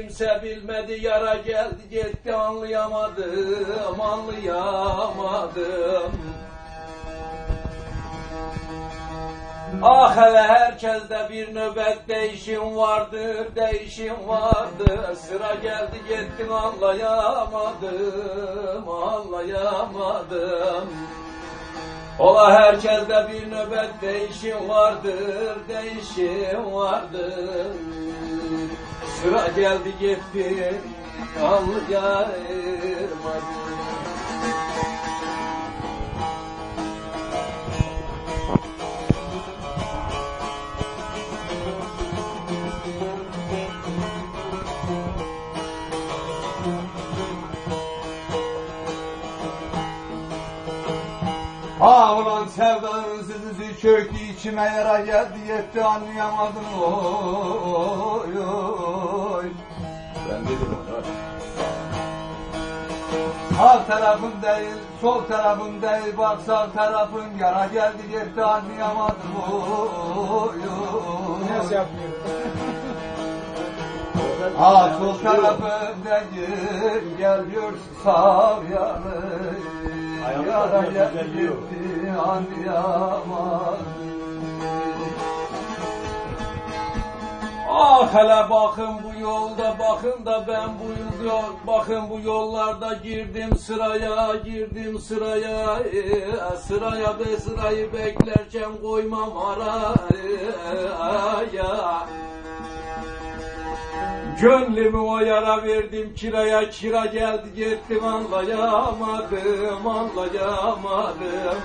Kimse bilmedi yara geldi gitti anlayamadım anlayamadım. Ah hele herkeste bir nöbet değişim vardır değişim vardır. Sıra geldi gittim anlayamadım anlayamadım. Ola herkeste bir nöbet değişim vardır değişim vardır Sıra geldi gitti anlayamadım Ah ulan sevdanın sızısı çöktü içime yara geldi yetti anlayamadım oy oy. Ben dedim ona Sağ tarafım değil sol tarafım değil bak sağ tarafım yara geldi yetti anlayamadım oy oy. Nasıl yapmıyor? Ah sol tarafım değil geliyor sağ yanı. Yara geldi yetti anlayamadım Ah hele bakın bu yolda bakın da ben bu yol bakın bu yollarda girdim sıraya girdim sıraya. E, sıraya be sırayı beklerken koymam araya Gönlümü o yara verdim kiraya kira geldi gittim anlayamadım anlayamadım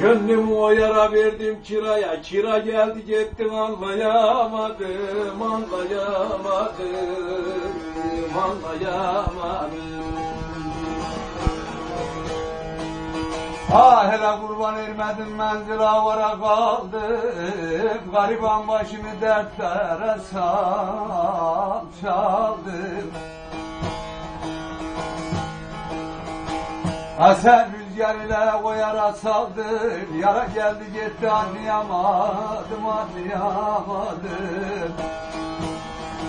Gönlümü o yara verdim kiraya, kira geldi gittim anlayamadım, anlayamadım, anlayamadım. Ah hele kurban ermedim menzil avara kaldım. Gariban başımı dertlere sal çaldım. Esen o yara saldım Yara geldi gitti anlayamadım anlayamadım.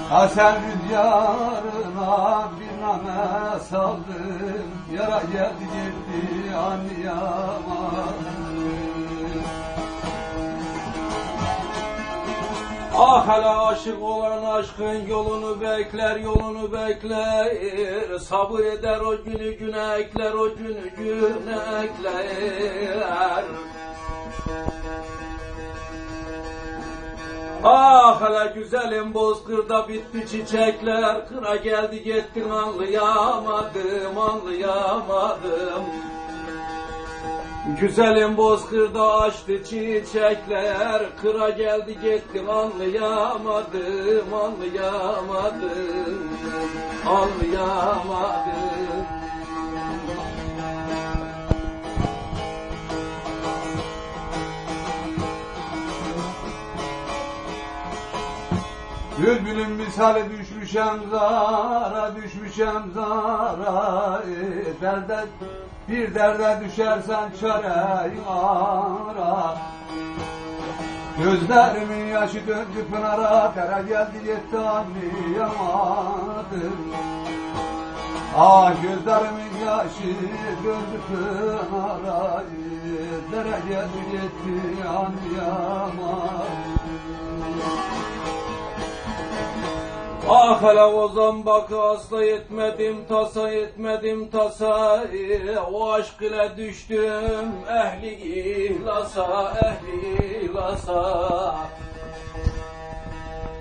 Hasan rüzgarına bir name saldım Yara geldi gitti anlayamadım Ah hele aşık olan aşkın yolunu bekler, yolunu bekler. Sabır eder o günü güne ekler, o günü güne ekler. Ah hele güzelim bozkırda bitti çiçekler Kıra geldi gittin anlayamadım anlayamadım Güzelim bozkırda açtı çiçekler. Kıra geldi gittim anlayamadım anlayamadım. Anlayamadım. Bülbülün misali düşmüşem zara, düşmüşem zara. E, Derde, bir derde düşersen çareyi ara Gözlerimin yaşı döndü pınara, dere geldi yetti anlayamadım Ah gözlerimin yaşı döndü pınara, dere geldi yetti anlayamadım Ah hele ozan bak asla yetmedim tasa yetmedim tasa e, O aşk ile düştüm ehli ihlasa ehli ihlasa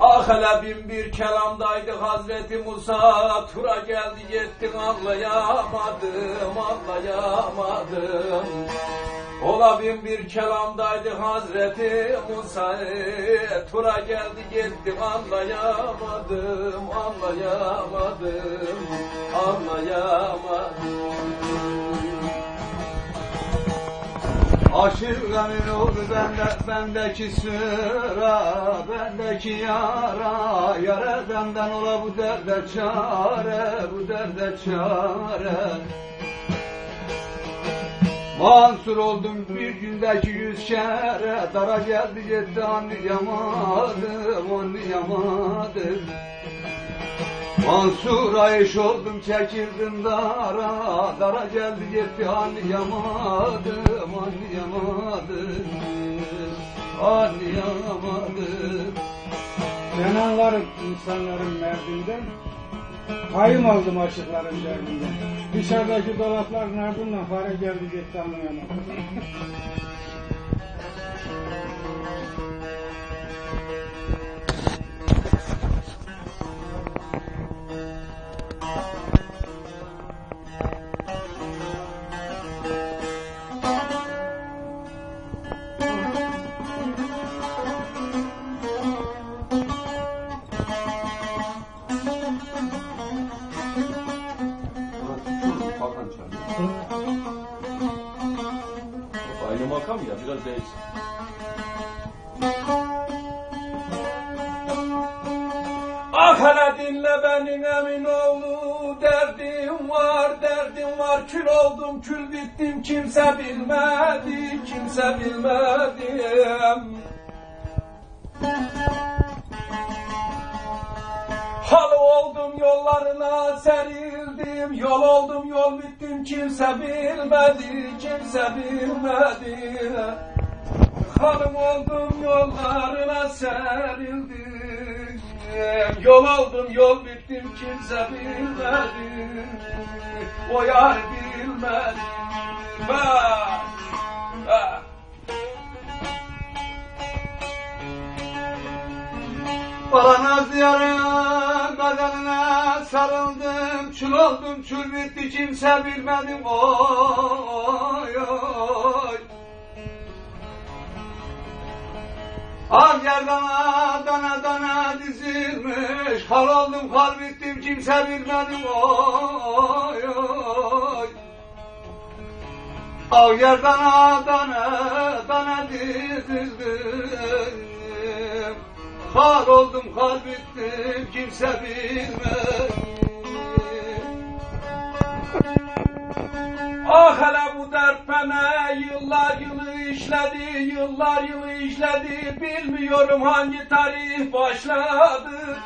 Ah hele bin bir kelamdaydı Hazreti Musa Tura geldi gittim anlayamadım anlayamadım Ola bin bir kelamdaydı Hazreti Musa. Tura geldi gittim anlayamadım anlayamadım anlayamadım. Aşık emin oldu bende, bendeki sıra, bendeki yara, yara benden ola bu derde çare, bu derde çare. Mansur oldum bir gündeki yüz kere, dara geldi gitti anlayamadım, anlayamadım. Mansur'a eş oldum çekildim dara Dara geldi gitti anlayamadım Anlayamadım Anlayamadım Ben anlarım insanların merdinden. Kayım aldım aşıkların derdinden. Dışarıdaki dolapların ardından fare geldi gitti anlayamadım. Değişsin. Ah hele dinle benim emin oğlu derdim var derdim var kül oldum kül bittim kimse bilmedi kimse bilmedi Halı oldum yollarına serildim Yol oldum yol bittim. Kimse bilmedi Kimse bilmedi. Halım oldum yollarına serildim. Yol oldum yol bittim. Kimse bilmedi. O yar bilmedi. Bak, bak. Bana diyarın bedenine sarıldım Çül oldum çül bitti kimse bilmedim. Oy oy Al yerdana dana dana dizilmiş. Hal oldum hal bittim kimse bilmedim. Oy oy Al yerdana dana dana dizildim Hal oldum hal bittim kimse bilmez Ah hele bu dert bana yıllar yılı işledi, yıllar yılı işledi. Bilmiyorum hangi tarih başladı.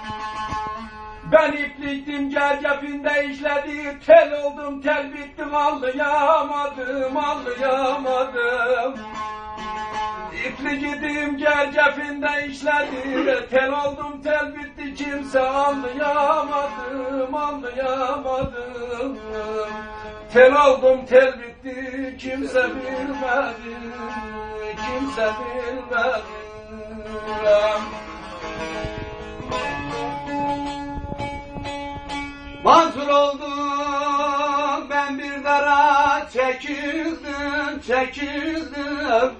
Ben ipliktim gergefinde işledi. Tel oldum tel bittim anlayamadım, anlayamadım. İplik idim gergefinde işledi. Tel oldum tel bitti kimse anlayamadım, anlayamadım. Tel oldum tel bitti kimse bilmedi kimse bilmedi. Mansur oldum ben bir dara çekildim çekildim.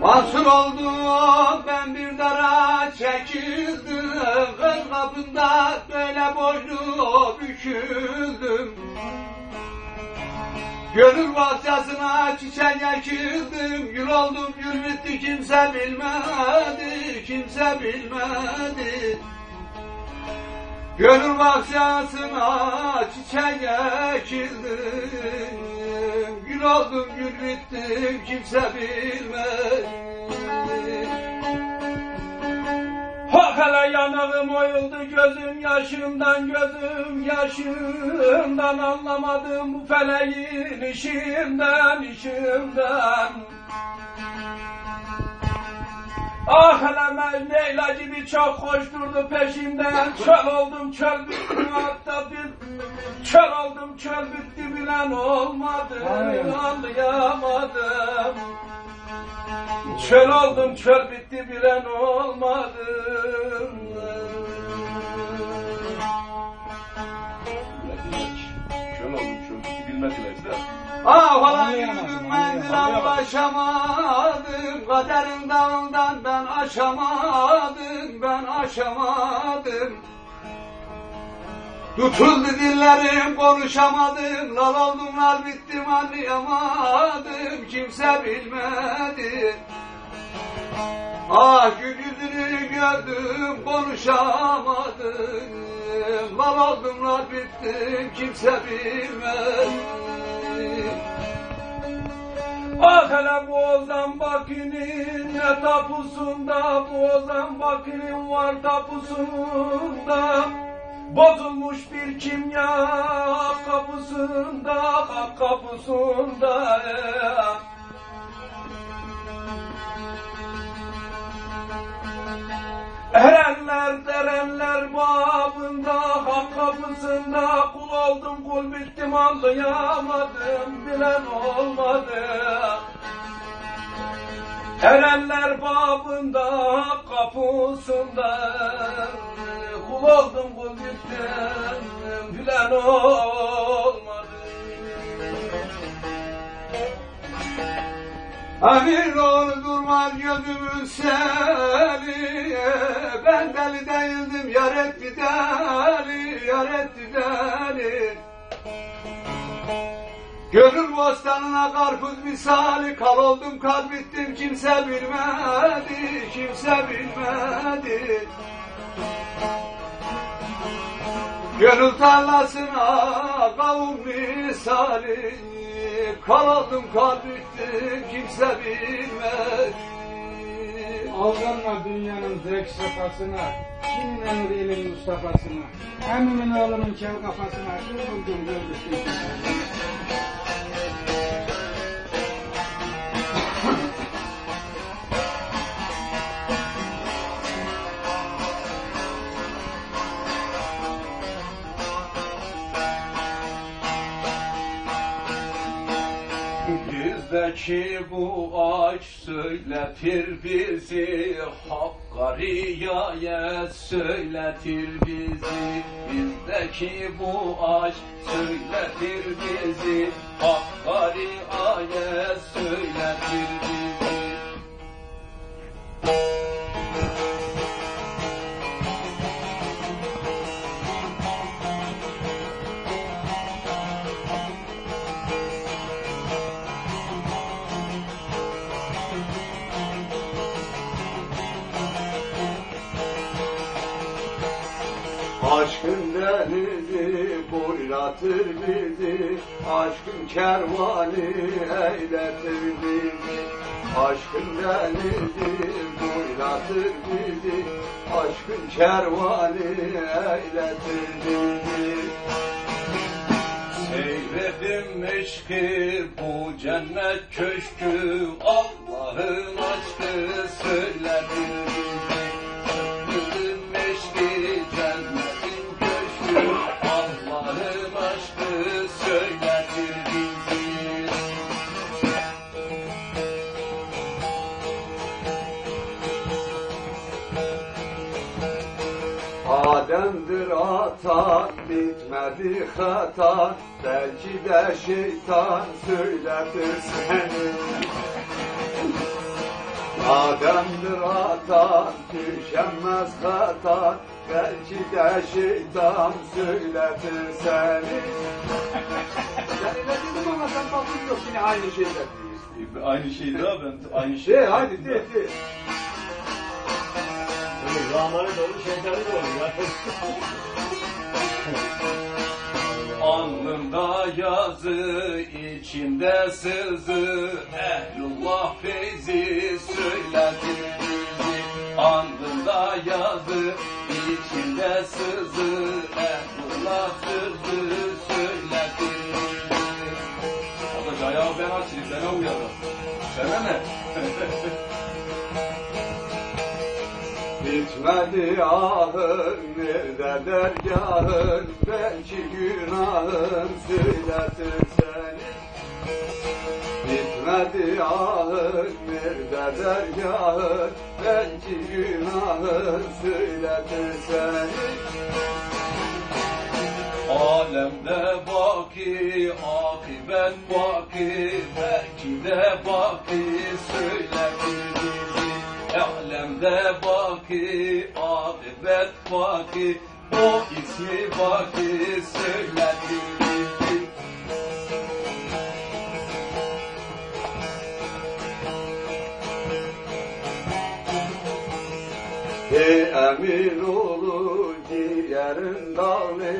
Mansur oldum ben bir dara çekildim Kız kapında böyle boynu büküldüm. Gönül bahçesine çiçek ekildim Gül oldum gül bitti kimse bilmedi Kimse bilmedi. Gönül bahçesine çiçek ekildim Gül oldum gül bittim kimse bilmedi Ha hele yanağım oyuldu gözüm yaşımdan gözüm yaşımdan Anlamadım bu feleğin işimden işimden Ah hele Leyla gibi çok koşturdu peşimden. Çöl oldum çöl bittim hatta bir Çöl oldum çöl bitti bilen olmadı Anlayamadım. Çöl oldum çöl bitti bilen olmadı. Çöl oldum çöl bitti bilmediler de Ah falan yürüdüm menzile ulaşamadım Kaderin dağından ben aşamadım Ben aşamadım. Tutuldu dillerim konuşamadım. Lal oldum lal bittim anlayamadım. Kimse bilmedi Ah yüzünü gördüm konuşamadım. Lal oldum lal bittim kimse bilmedi Ah hele Boğaz'dan Bakü'nün ne tapusunda Boğaz'dan Bakü'nün var tapusunda. Bozulmuş bir kimya kapısında kapısında Erenler derenler babında hak kapısında kul oldum kul bittim anlayamadım bilen olmadı. Erenler babında hak kapısında kul oldum kul bittim bilen olmadı. Amir ol durmaz gözümün seli Ben deli değildim yar etti deli Yar etti deli. Gönül bostanına karpuz misali Kal oldum kal bittim kimse bilmedi Kimse bilmedi. Gönül tarlasına kavun misali Kal oldum kal bittim kimse bilmedi Aldanma dünyanın zevk sefasına, Çin'in elin Mustafa'sına, Emimin oğlunun kel kafasına, şu buldum gördük Yüzdeki bu aç söyletir bizi Hakkari'ye söyletir bizi. Yüzdeki bu aç söyletir bizi Hakkari'ye söyletir bizi Aşkın denizi boylatır bizi Aşkın kervanı eyletir bizi. Aşkın denizi boylatır bizi Aşkın kervanı eyletir bizi. Seyredim meşki bu cennet köşkü Allah'ın aşkı söyledir atan bitmedi hata Belki de şeytan söyletir seni Adem'dir atan tükenmez hata Belki de şeytan söyletir seni Seni ne dedim ama sen bakın yok yine aynı şeyler diyorsun. Aynı şey daha ben aynı şey. De hadi de de. Rahmanı doğru şeytanı doğru ya. Alnımda yazı, içimde sızı, Ehlullah feyzi söyledir bizi. Alnımda yazı, içimde sızı, Ehlullah sızı söyledir bizi. Arkadaş ayağı ben açayım, sana uyarım. Sana ne? Bitmedi ahın, nerede dergahın, belki günahın söyletir seni. Bitmedi ahın, nerede dergahın, belki günahın söyletir seni. Alemde baki, akibet baki, belki de baki söyletir bizi. Alemde baki, akibet baki, o ismi baki söyletir bizi. Ey emin olu yerin dağlı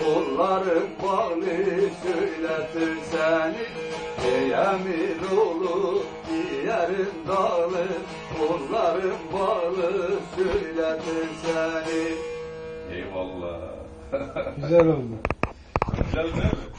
Kolların bağlı söyletir seni Ey emir oğlu yerin dağlı Kolların bağlı söyletir seni Eyvallah. Güzel oldu. Güzel değil mi?